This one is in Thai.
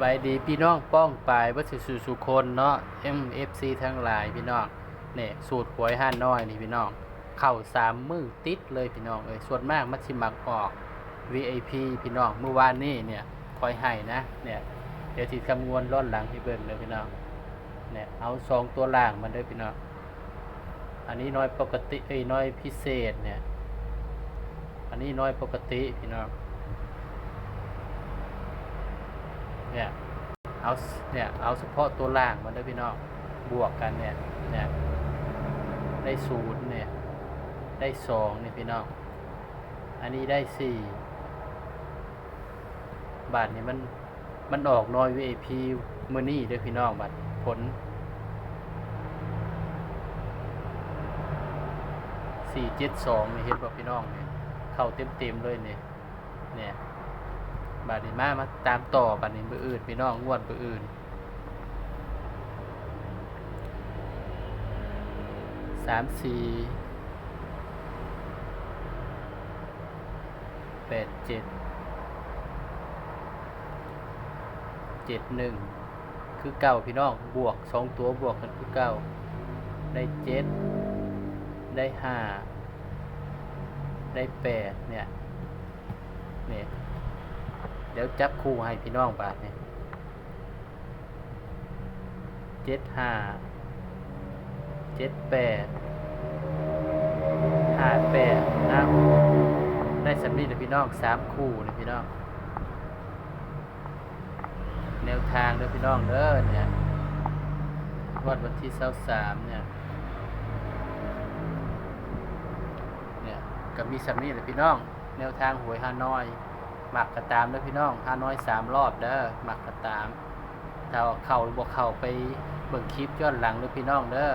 บายดีพี่น้องป้องปลายวัสสุสุคนเนาะ MFC ทั้งหลายพี่น้องเนี่ยสูตรหวยห้าน้อยนี่พี่น้อง เข้าสามมือติดเลยพี่น้องเอ้ยส่วนมากมัดสิมักออก VIP พี่น้องเมื่อวานนี้เนี่ยคอยให้นะเนี่ยเดี๋ยวทีคำนวณร้อนหลังพี่เบิ้ลเลยพี่น้องเนี่ยเอาสองตัวล่างมันด้วยพี่น้องอันนี้น้อยปกติเอ้ยน้อยพิเศษเนี่ย อันนี้น้อยปกติพี่น้อง เนี่ยเอาเนี่ยเอาเฉพาะตัวล่างมันด้วยพี่น้องบวกกันเนี่ยเนี่ยได้ศูนย์เนี่ยได้สองเนี่ยพี่น้องอันนี้ได้สี่บาทนี่มันมันออกน้อย VIP มือนี่ด้วยพี่น้องบัตรผลสี่เจ็ดสองนี่เห็นป่ะพี่น้องเนี่ยเข้าเต็มเต็มเลยเนี่ยาดนี้มามาตามต่อบาดนี้มืออื่นพี่น้องงวดมืออื่นสามสี่แปดเจ็ดเจ็ดหนึ่งคือเก้าพี่น้องบวกสองตัวบวกกันคือเก้าได้เจ็ดได้ห้าได้แปดเนี่ยเนี่ย เดี๋ยวจับคู่ให้พี่น้องบาทเนี่ยเจ็ดห้าเจ็ดแปดห้าแปดนะได้สำนีเลยพี่น้องสามคู่เลยพี่น้อง แนวทางเด้อพี่น้องเด้อเนี่ยวันวันที่เสาสามเนี่ยเนี่ยก็มีสำนีเลยพี่น้อง แนวทางหวยฮานอย หมักกระตามเด้อพี่น้องห้าน้อยสามรอบเด้อหมักกระตามถ้าเข่าหรือบ่เข่าไปเบิ่งคลิปย้อนหลังเด้อพี่น้องเด้อ